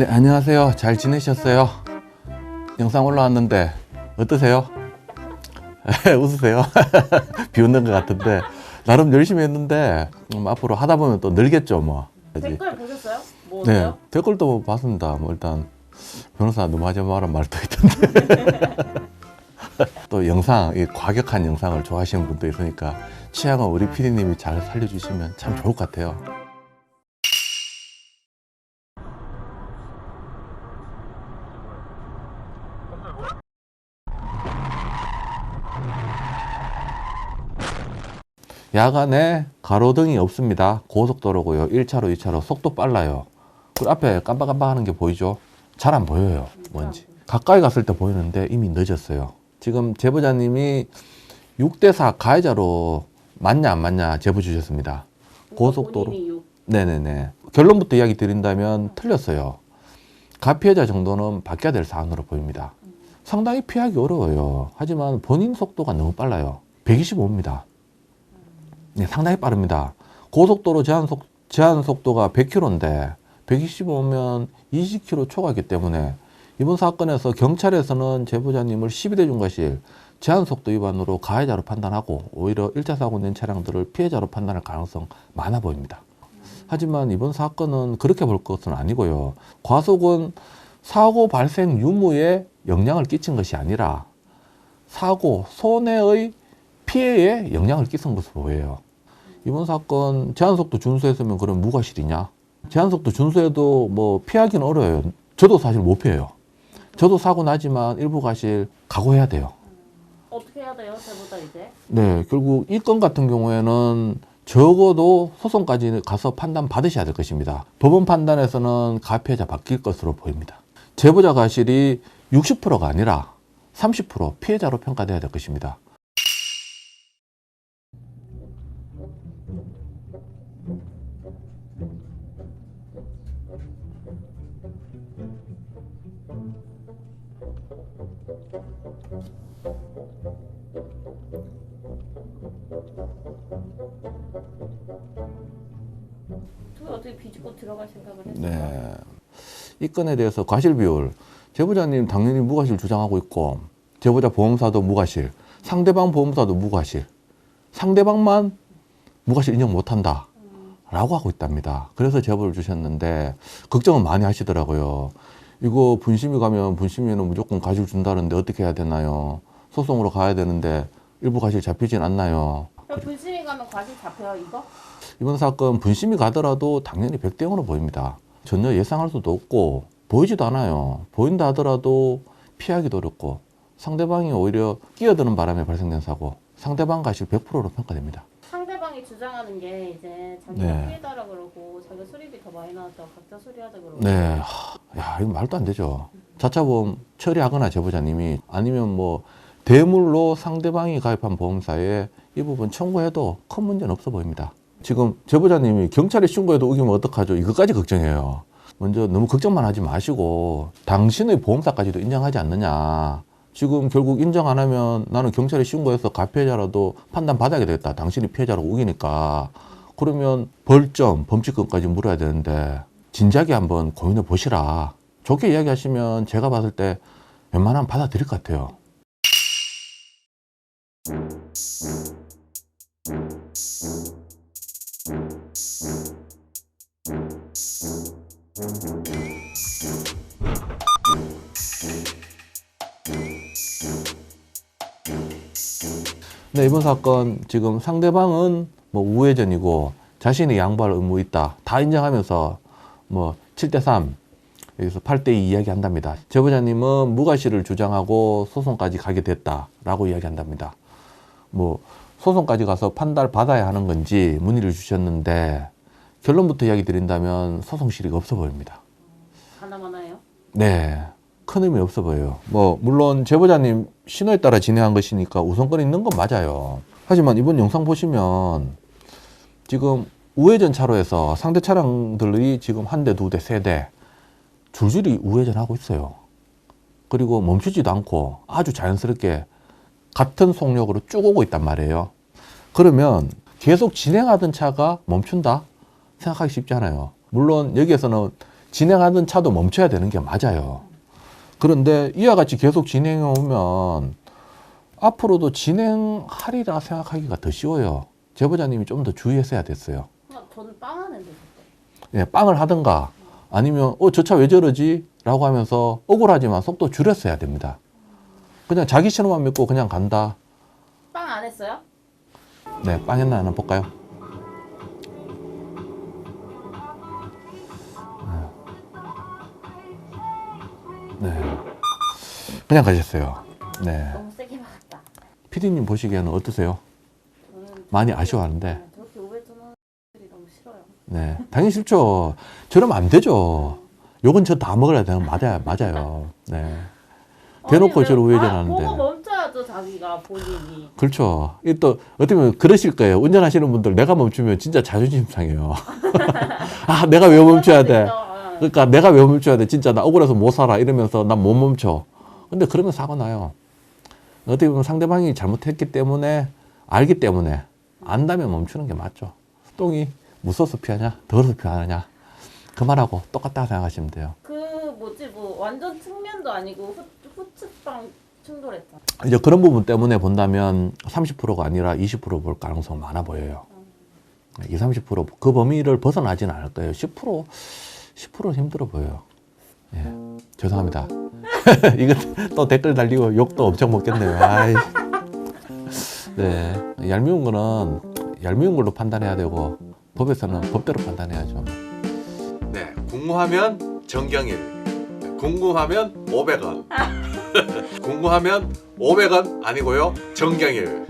네, 안녕하세요. 잘 지내셨어요? 영상 올라왔는데 어떠세요? 웃으세요? 비웃는 것 같은데 나름 열심히 했는데 음, 앞으로 하다 보면 또 늘겠죠, 뭐. 댓글 보셨어요? 뭐 네, 어때요? 댓글도 봤습니다. 뭐 일단 변호사 너무 하지 마란 말도 있던데. 또 영상, 이 과격한 영상을 좋아하시는 분도 있으니까 취향은 우리 PD님이 잘 살려주시면 참 좋을 것 같아요. 야간에 가로등이 없습니다. 고속도로고요. 1차로, 2차로 속도 빨라요. 그리고 앞에 깜빡깜빡하는 게 보이죠? 잘 안 보여요. 뭔지. 가까이 갔을 때 보이는데 이미 늦었어요. 지금 제보자님이 6대4 가해자로 맞냐 안 맞냐 제보 주셨습니다. 고속도로. 본인이 욕- 네네네. 결론부터 이야기 드린다면 틀렸어요. 가피해자 정도는 바뀌어야 될 사안으로 보입니다. 상당히 피하기 어려워요. 하지만 본인 속도가 너무 빨라요. 125입니다. 네, 상당히 빠릅니다. 고속도로 제한 속, 제한 속도가 100km인데 125면 20km 초과이기 때문에 이번 사건에서 경찰에서는 제보자님을 12대 중과실 제한 속도 위반으로 가해자로 판단하고 오히려 1차 사고 낸 차량들을 피해자로 판단할 가능성 많아 보입니다. 하지만 이번 사건은 그렇게 볼 것은 아니고요. 과속은 사고 발생 유무에 영향을 끼친 것이 아니라 사고, 손해의 피해에 영향을 끼친 것으로 보여요. 이번 사건 제한속도 준수했으면 그럼 무과실이냐? 제한속도 준수해도 뭐 피하기는 어려워요. 저도 사실 못 피해요. 저도 사고 나지만 일부 과실 각오해야 돼요. 어떻게 해야 돼요? 저보다 이제 네, 결국 이 건 같은 경우에는 적어도 소송까지 가서 판단 받으셔야 될 것입니다. 법원 판단에서는 가피해자 바뀔 것으로 보입니다. 제보자 과실이 60%가 아니라 30% 피해자로 평가돼야 될 것입니다. 어떻게 비집고 들어갈 생각을 했어요? 네. 이 건에 대해서 과실 비율 제보자님 당연히 무과실 주장하고 있고 제보자 보험사도 무과실 상대방 보험사도 무과실 상대방만 무과실 인정 못한다 라고 하고 있답니다 그래서 제보를 주셨는데 걱정은 많이 하시더라고요 이거 분심이 가면 분심이는 무조건 과실 준다는데 어떻게 해야 되나요 소송으로 가야 되는데 일부 과실 잡히진 않나요 그럼 분심이 가면 과실 잡혀요 이거? 이번 사건 분심이 가더라도 당연히 100대 0으로 보입니다. 전혀 예상할 수도 없고 보이지도 않아요. 보인다 하더라도 피하기도 어렵고 상대방이 오히려 끼어드는 바람에 발생된 사고 상대방 가실 100%로 평가됩니다. 상대방이 주장하는 게 이제 자기가 네. 피해자라 그러고 자기가 수리비 더 많이 나와서 각자 수리하자 그러고 네, 하, 야 이거 말도 안 되죠. 자차 보험 처리하거나 제보자님이 아니면 뭐 대물로 상대방이 가입한 보험사에 이 부분 청구해도 큰 문제는 없어 보입니다. 지금 제보자님이 경찰에 신고해도 우기면 어떡하죠? 이것까지 걱정해요. 먼저 너무 걱정만 하지 마시고 당신의 보험사까지도 인정하지 않느냐. 지금 결국 인정 안 하면 나는 경찰에 신고해서 가피해자라도 판단 받아야 되겠다. 당신이 피해자로 우기니까. 그러면 벌점, 범칙금까지 물어야 되는데 진작에 한번 고민해 보시라. 좋게 이야기하시면 제가 봤을 때 웬만하면 받아들일 것 같아요. 네, 이번 사건 지금 상대방은 뭐 우회전이고 자신이 양보할 의무 있다. 다 인정하면서 뭐 7대3 여기서 8대2 이야기 한답니다. 제보자님은 무과실을 주장하고 소송까지 가게 됐다라고 이야기 한답니다. 뭐 소송까지 가서 판단을 받아야 하는 건지 문의를 주셨는데 결론부터 이야기 드린다면 소송 실익 없어 보입니다. 하나마나요? 네. 큰 의미 없어 보여요. 뭐, 물론 제보자님 신호에 따라 진행한 것이니까 우선권이 있는 건 맞아요. 하지만 이번 영상 보시면 지금 우회전 차로에서 상대 차량들이 지금 한 대, 두 대, 세 대 줄줄이 우회전하고 있어요. 그리고 멈추지도 않고 아주 자연스럽게 같은 속력으로 쭉 오고 있단 말이에요. 그러면 계속 진행하던 차가 멈춘다? 생각하기 쉽지 않아요. 물론 여기에서는 진행하던 차도 멈춰야 되는 게 맞아요. 그런데 이와 같이 계속 진행해 오면 앞으로도 진행하리라 생각하기가 더 쉬워요. 제보자님이 좀 더 주의했어야 됐어요. 저는 빵 하는데 예, 빵을 하든가 아니면 어 저 차 왜 저러지? 라고 하면서 억울하지만 속도 줄였어야 됩니다. 그냥 자기 신호만 믿고 그냥 간다. 빵 안 했어요? 네, 빵 했나 하나 볼까요? 그냥 가셨어요. 네. 너무 세게 막았다. 피디님 보시기에는 어떠세요? 저는 많이 아쉬워하는데. 네, 저렇게 500톤 하는 들이 너무 싫어요. 네. 당연히 싫죠. 저러면 안 되죠. 요건 저다 먹어야 되는 맞아요. 맞아요. 네. 대놓고 저를 왜- 우회전하는데. 아, 보고 멈춰야죠 자기가 본인이. 그렇죠. 이또 어떻게 보면 그러실 거예요. 운전하시는 분들 내가 멈추면 진짜 자존심 상해요. 아, 내가 왜 멈춰야 돼? 아, 그러니까 내가 왜 멈춰야 돼? 진짜 나 억울해서 못 살아. 이러면서 난 못 멈춰. 근데 그러면 사고 나요. 어떻게 보면 상대방이 잘못했기 때문에 알기 때문에 안다면 멈추는 게 맞죠. 똥이 무서워서 피하냐? 더러워서 피하느냐? 그 말하고 똑같다 생각하시면 돼요. 그 뭐지 뭐 완전 측면도 아니고 후, 후측방 충돌했잖아. 이제 그런 부분 때문에 본다면 30%가 아니라 20%볼 가능성 많아 보여요. 20, 30%그 범위를 벗어나지는 않을 거예요. 10% 10% 힘들어 보여요. 예, 죄송합니다. 이거 또 댓글 달리고 욕도 엄청 먹겠네요. 아이. 네, 얄미운 거는 얄미운 걸로 판단해야 되고 법에서는 법대로 판단해야죠. 네, 궁금하면 정경일. 궁금하면 500원. 궁금하면 500원 아니고요. 정경일.